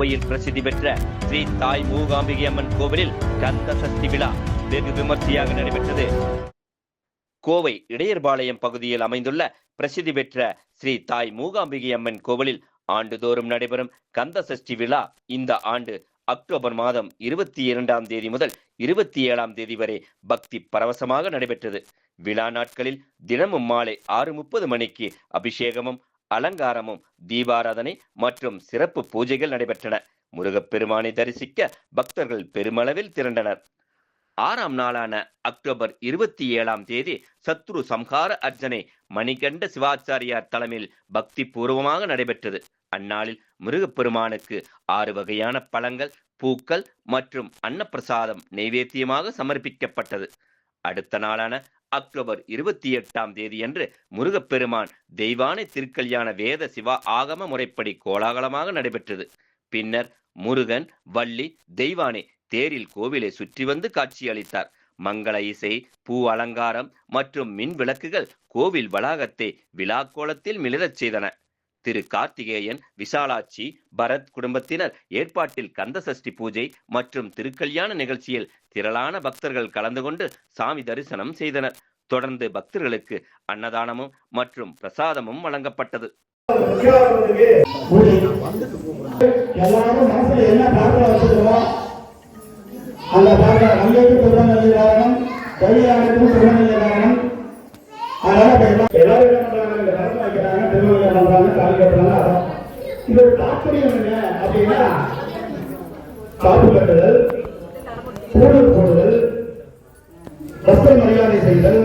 கோவையில் பிரசித்தி பெற்ற ஸ்ரீ தாய் மூகாம்பிகை அம்மன் கோவிலில் கந்த சஷ்டி விழா வெகு விமர்சையாக நடைபெற்றது. கோவை இடையர்பாளையம் பகுதியில் அமைந்துள்ள பிரசித்தி பெற்ற ஸ்ரீ தாய் மூகாம்பிகை அம்மன் கோவிலில் ஆண்டுதோறும் நடைபெறும் கந்த சஷ்டி விழா இந்த ஆண்டு அக்டோபர் மாதம் இருபத்தி இரண்டாம் தேதி முதல் இருபத்தி ஏழாம் தேதி வரை பக்தி பரவசமாக நடைபெற்றது. விழா நாட்களில் தினமும் மாலை ஆறு முப்பது மணிக்கு அபிஷேகமும் அலங்காரமும் தீபாராதனை மற்றும் சிறப்பு பூஜைகள் நடைபெற்றன. முருகப்பெருமானை தரிசிக்க பக்தர்கள் பெருமளவில் திரண்டனர். ஆறாம் நாளான அக்டோபர் இருபத்தி ஏழாம் தேதி சத்ரு சம்ஹார அர்ச்சனை மணிகண்ட சிவாச்சாரியார் தலைமையில் பக்தி பூர்வமாக நடைபெற்றது. அந்நாளில் முருகப்பெருமானுக்கு ஆறு வகையான பழங்கள் பூக்கள் மற்றும் அன்னப்பிரசாதம் நைவேத்தியமாக சமர்ப்பிக்கப்பட்டது. அடுத்த நாளான அக்டோபர் இருபத்தி எட்டாம் தேதியன்று முருகப்பெருமான் தெய்வானை திருக்கல்யாண வேத சிவா ஆகம முறைப்படி கோலாகலமாக நடைபெற்றது. பின்னர் முருகன் வள்ளி தெய்வானை தேரில் கோவிலை சுற்றி வந்து காட்சியளித்தார். மங்கள இசை பூ அலங்காரம் மற்றும் மின் விளக்குகள் கோவில் வளாகத்தை விழாக்கோலத்தில் மிளிரச் செய்தன. திரு கார்த்திகேயன் விசாலாட்சி பரத் குடும்பத்தினர் ஏற்பாட்டில் கந்தசஷ்டி பூஜை மற்றும் திருக்கல்யாண நிகழ்ச்சியில் திரளான பக்தர்கள் கலந்து கொண்டு சாமி தரிசனம் செய்தனர். தொடர்ந்து பக்தர்களுக்கு அன்னதானமும் மற்றும் பிரசாதமும் வழங்கப்பட்டது. அந்த என்ன அப்படின்னா காப்பு கட்டுதல் பூணல் போடுதல் வஸ்திர மரியாதை செய்தல்